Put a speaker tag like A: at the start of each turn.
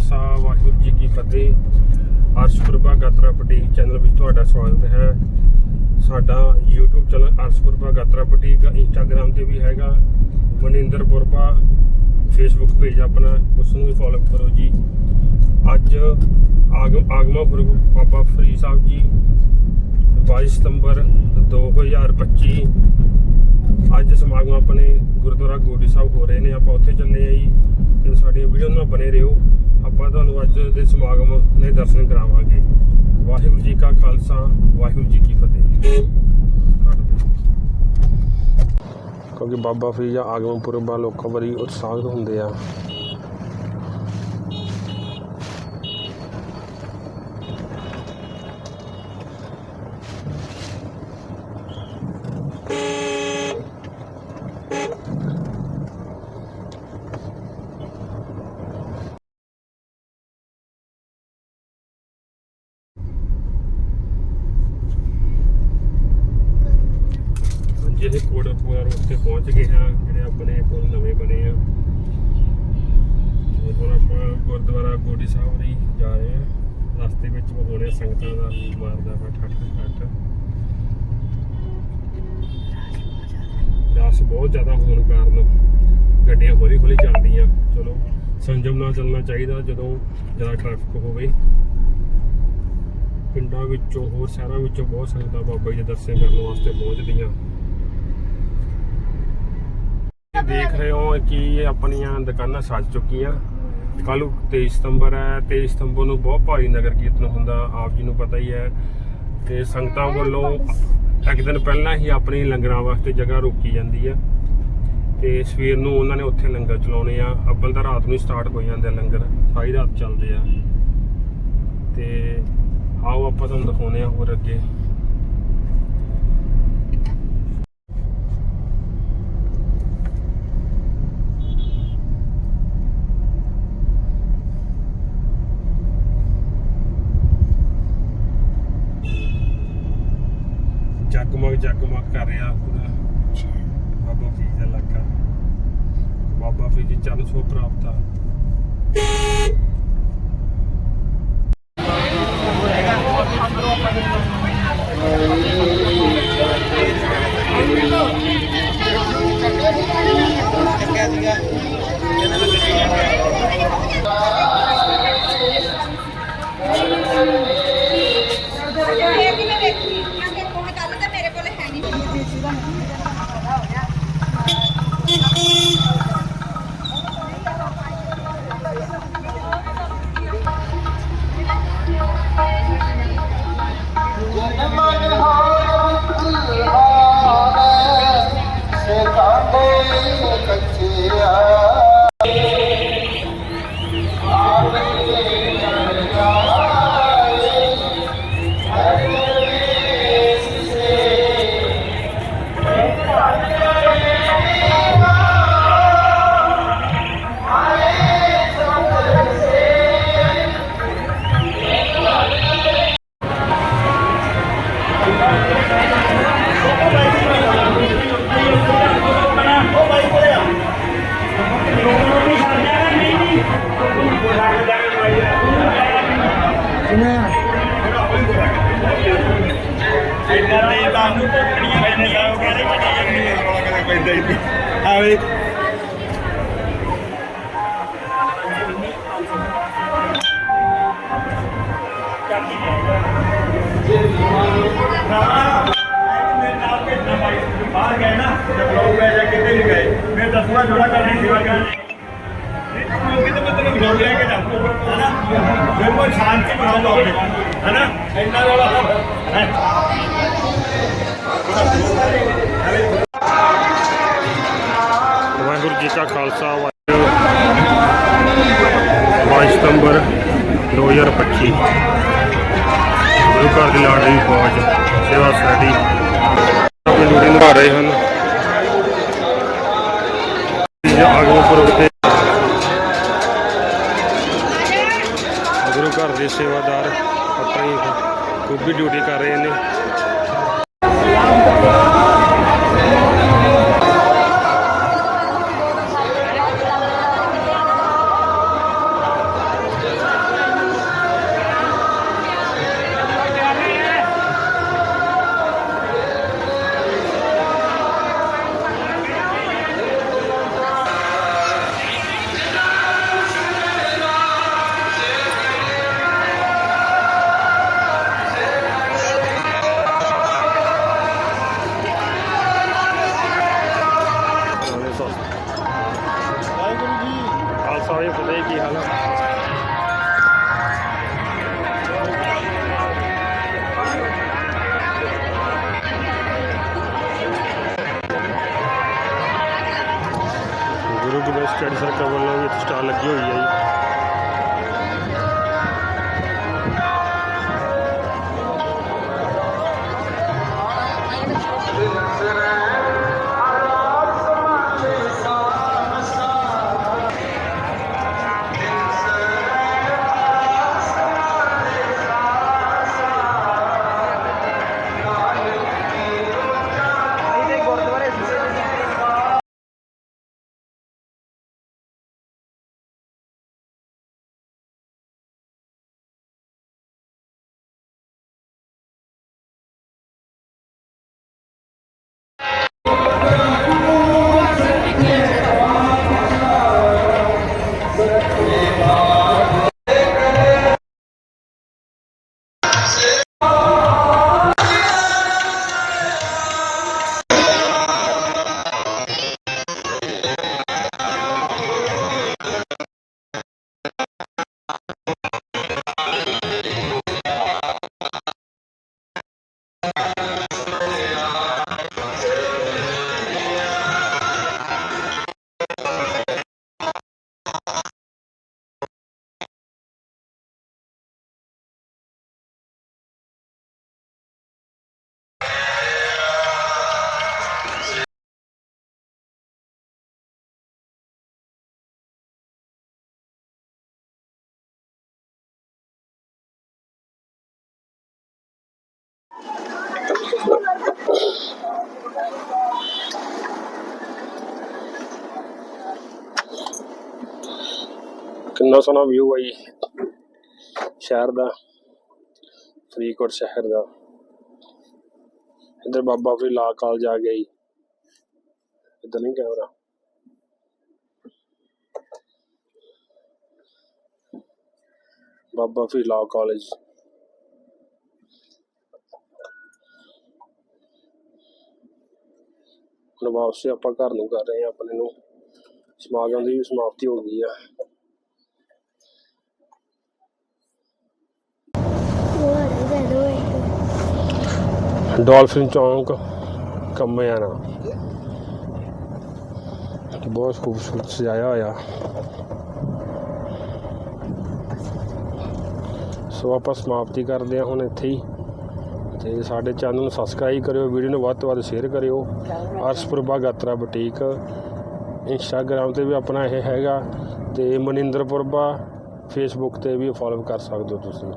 A: ਖਾਲਸਾ ਵਾਹਿਗੁਰੂ ਜੀ ਕੀ ਫਤਿਹ। Arsh Arshpurba Gatra boutique channel ਵਿੱਚ ਤੁਹਾਡਾ ਸਵਾਗਤ ਹੈ। ਸਾਡਾ YouTube channel Arshpurba Gatra boutique, Instagram ਤੇ ਵੀ ਹੈਗਾ। ਮਨਿੰਦਰ ਪੁਰਬਾ Facebook ਪੇਜ ਆਪਣਾ ਉਸ ਨੂੰ ਵੀ ਫੋਲੋ ਕਰੋ ਜੀ। ਅੱਜ ਆਗਮ, ਆਗਮਾ ਪੁਰਬ ਬਾਬਾ ਫਰੀਦ ਸਾਹਿਬ ਜੀ 22 ਸਤੰਬਰ 2025 ਅੱਜ ਸਮਾਗਮ ਆਪਣੇ ਗੁਰਦੁਆਰਾ ਗੋਡੀ ਸਾਹਿਬ ਹੋ ਰਹੇ ਨੇ, ਆਪਾਂ ਉੱਥੇ ਚੱਲੇ ਆ ਜੀ ਤੇ ਸਾਡੀਆਂ ਵੀਡੀਓ ਨਾਲ ਬਨੇ ਰਹੋ। ਆਪਾਂ ਤੁਹਾਨੂੰ ਅੱਜ ਦੇ ਸਮਾਗਮ ਦੇ ਦਰਸ਼ਨ ਕਰਾਵਾਂਗੇ। ਵਾਹਿਗੁਰੂ ਜੀ ਕਾ ਖਾਲਸਾ, ਵਾਹਿਗੁਰੂ ਜੀ ਕੀ ਫਤਿਹ। ਕਿਉਂਕਿ ਬਾਬਾ ਫਰੀਦ ਦਾ ਆਗਮਨ ਪੁਰਬ ਆ ਲੋਕਾਂ ਬੜੀ ਉਤਸ਼ਾਹਿਤ ਹੁੰਦੇ ਆ। ਜਿਹੜੇ ਕੋਟਕਪੂਰਾ ਰੋਡ ਤੇ ਪਹੁੰਚ ਗਏ ਹਾਂ, ਜਿਹੜੇ ਆਪਣੇ ਕੋਲ ਨਵੇਂ ਬਣੇ ਆ। ਤੇ ਹੁਣ ਆਪਾਂ ਗੁਰਦੁਆਰਾ ਗੋਡੀ ਸਾਹਿਬ ਲਈ ਜਾ ਰਹੇ ਹਾਂ। ਰਸਤੇ ਵਿੱਚ ਹੋਣੇ ਸੰਗਤਾਂ ਦਾ ਮਾਰਦਾ ਵਾ ਠੱਠ ਠੱਠ। ਰਸ ਬਹੁਤ ਜ਼ਿਆਦਾ ਹੋਣ ਕਾਰਨ ਗੱਡੀਆਂ ਹੌਲੀ ਹੌਲੀ ਚੱਲਦੀਆਂ। ਚਲੋ, ਸੰਜਮ ਨਾਲ ਚੱਲਣਾ ਚਾਹੀਦਾ ਜਦੋਂ ਜ਼ਿਆਦਾ ਟ੍ਰੈਫਿਕ ਹੋਵੇ। ਪਿੰਡਾਂ ਵਿੱਚੋਂ ਹੋਰ ਸ਼ਹਿਰਾਂ ਵਿੱਚੋਂ ਬਹੁਤ ਸੰਗਤਾਂ ਬਾਬਾ ਜੀ ਦੇ ਦਰਸ਼ਨ ਕਰਨ ਵਾਸਤੇ ਪਹੁੰਚਦੀਆਂ ਇਹ ਦੇਖ ਰਹੇ ਹੋ ਕਿ ਇਹ ਆਪਣੀਆਂ ਦੁਕਾਨਾਂ ਸੱਜ ਚੁੱਕੀਆਂ। ਕੱਲ੍ਹ 23 ਸਤੰਬਰ ਹੈ 23 ਸਤੰਬਰ ਨੂੰ ਬਹੁਤ ਭਾਰੀ ਨਗਰ ਕੀਰਤਨ ਹੁੰਦਾ ਆਪ ਜੀ ਨੂੰ ਪਤਾ ਹੀ ਹੈ। ਤੇ ਸੰਗਤਾਂ ਵੱਲੋਂ ਇੱਕ ਦਿਨ ਪਹਿਲਾਂ ਹੀ ਆਪਣੀ ਲੰਗਰਾਂ ਵਾਸਤੇ ਜਗ੍ਹਾ ਰੋਕੀ ਜਾਂਦੀ ਹੈ। ਤੇ ਸਵੇਰ ਨੂੰ ਉਹਨਾਂ ਨੇ ਉੱਥੇ ਲੰਗਰ ਚਲਾਉਣੇ ਆ। ਅੱਬਲ ਤਾਂ ਰਾਤ ਨੂੰ ਸਟਾਰਟ ਹੋ ਜਾਂਦੇ ਆ ਲੰਗਰ ਸਾਰੀ ਰਾਤ ਚੱਲਦੇ ਆ। ਤੇ ਆਓ ਆਪਾਂ ਤੁਹਾਨੂੰ ਦਿਖਾਉਨੇ ਆ ਹੋਰ ਅੱਗੇ। ਜਗਮਗ ਜਗਮਗ ਕਰ ਰਿਹਾ ਪੂਰਾ ਬਾਬਾ ਫਰੀਦ ਦਾ ਇਲਾਕਾ। ਬਾਬਾ ਫਰੀਦ ਦੀ ਚਰਨ ਛੋਹ ਪ੍ਰਾਪਤ ਆ।
B: ಕಚ್ಚಿಯ ਲਾਓ ਕਹਿੰਦੇ ਬਣੀ ਜਾਂਦੀ ਹੈ ਰੌਲਾ ਕਦੇ ਪੈਂਦਾ ਹੀ ਨਹੀਂ ਆਵੇ ਬਾਹਰ ਗਏ ਨਾ ਜਬ ਲੋਕ ਗਏ ਜਾਂ ਕਿਤੇ ਵੀ ਗਏ ਮੈਂ ਦਸਵਾਂ ਜੋੜਾ ਕਰਨੀ ਸੇਵਾ ਕਰਨੀ ਕਿਤੇ ਮੈਂ ਤੈਨੂੰ ਘਰੋਂ ਲੈ ਕੇ ਜਾਊਂ
A: ਵਾਹਿਗੁਰੂ ਜੀ ਕਾ ਖਾਲਸਾ, ਵਾਹਿਗੁਰੂ। 22 ਸਤੰਬਰ 2025 ਗੁਰੂ ਘਰ ਦੀ ਲਾਡਲੀ ਫੌਜ, ਸੇਵਾ ਸੈਟੀ ਆਪਣੀ ਡਿਊਟੀ ਨਿਭਾ ਰਹੇ ਹਨ। ਇਹ ਪੁਰਬ ਤੇ ਗੁਰੂ ਘਰ ਦੇ ਸੇਵਾਦਾਰ ਆਪਣੀ ਖੂਬੀ ਡਿਊਟੀ ਕਰ ਰਹੇ ਨੇ। ਸਟੱਡੀ ਸਰਕਲ ਵੱਲੋਂ ਵੀ ਇੱਥੇ ਸਟਾਲ ਲੱਗੀ ਹੋਈ ਹੈ ਜੀ। ਕਿੰਨਾ ਸੋਹਣਾ ਵਿਊ ਹੈ ਜੀ। ਸ਼ਹਿਰ ਦਾ, ਫਰੀਦਕੋਟ ਸ਼ਹਿਰ ਦਾ। ਇੱਧਰ ਬਾਬਾ ਫਰੀਦ ਲਾ ਕਾਲਜ ਆ ਗਿਆ ਜੀ। ਇੱਧਰ ਨਹੀਂ ਕੈਮਰਾ ਬਾਬਾ ਫਰੀਦ ਲਾ ਕਾਲਜ ਹੁਣ ਵਾਪਸ ਆਪਾਂ ਘਰ ਨੂੰ ਕਰ ਰਹੇ ਹਾਂ, ਆਪਣੇ ਨੂੰ। ਸਮਾਗਮ ਦੀ ਵੀ ਸਮਾਪਤੀ ਹੋ ਗਈ ਆ। ਡਾਲਫਿਨ ਚੌਂਕ ਕੰਮਿਆਣਾ ਬਹੁਤ ਖੂਬਸੂਰਤ ਸਜਾਇਆ ਹੋਇਆ। ਸੋ ਆਪਾਂ ਸਮਾਪਤੀ ਕਰਦੇ ਹਾਂ ਹੁਣ ਇੱਥੇ ਹੀ। ਤੇ ਸਾਡੇ ਚੈਨਲ ਨੂੰ ਸਬਸਕ੍ਰਾਈਬ ਕਰਿਓ ਵੀਡੀਓ ਨੂੰ ਵੱਧ ਤੋਂ ਵੱਧ ਸ਼ੇਅਰ ਕਰਿਓ। ਅਰਸ਼ਪੁਰਬਾ ਗਾਤਰਾ ਬੁਟੀਕ ਇੰਸਟਾਗ੍ਰam ਤੇ ਵੀ ਆਪਣਾ ਇਹ ਹੈਗਾ। ਤੇ ਮਨਿੰਦਰਪੁਰਬਾ ਫੇਸਬੁੱਕ ਤੇ ਵੀ ਫੋਲੋ ਕਰ ਸਕਦੇ ਹੋ ਤੁਸੀਂ।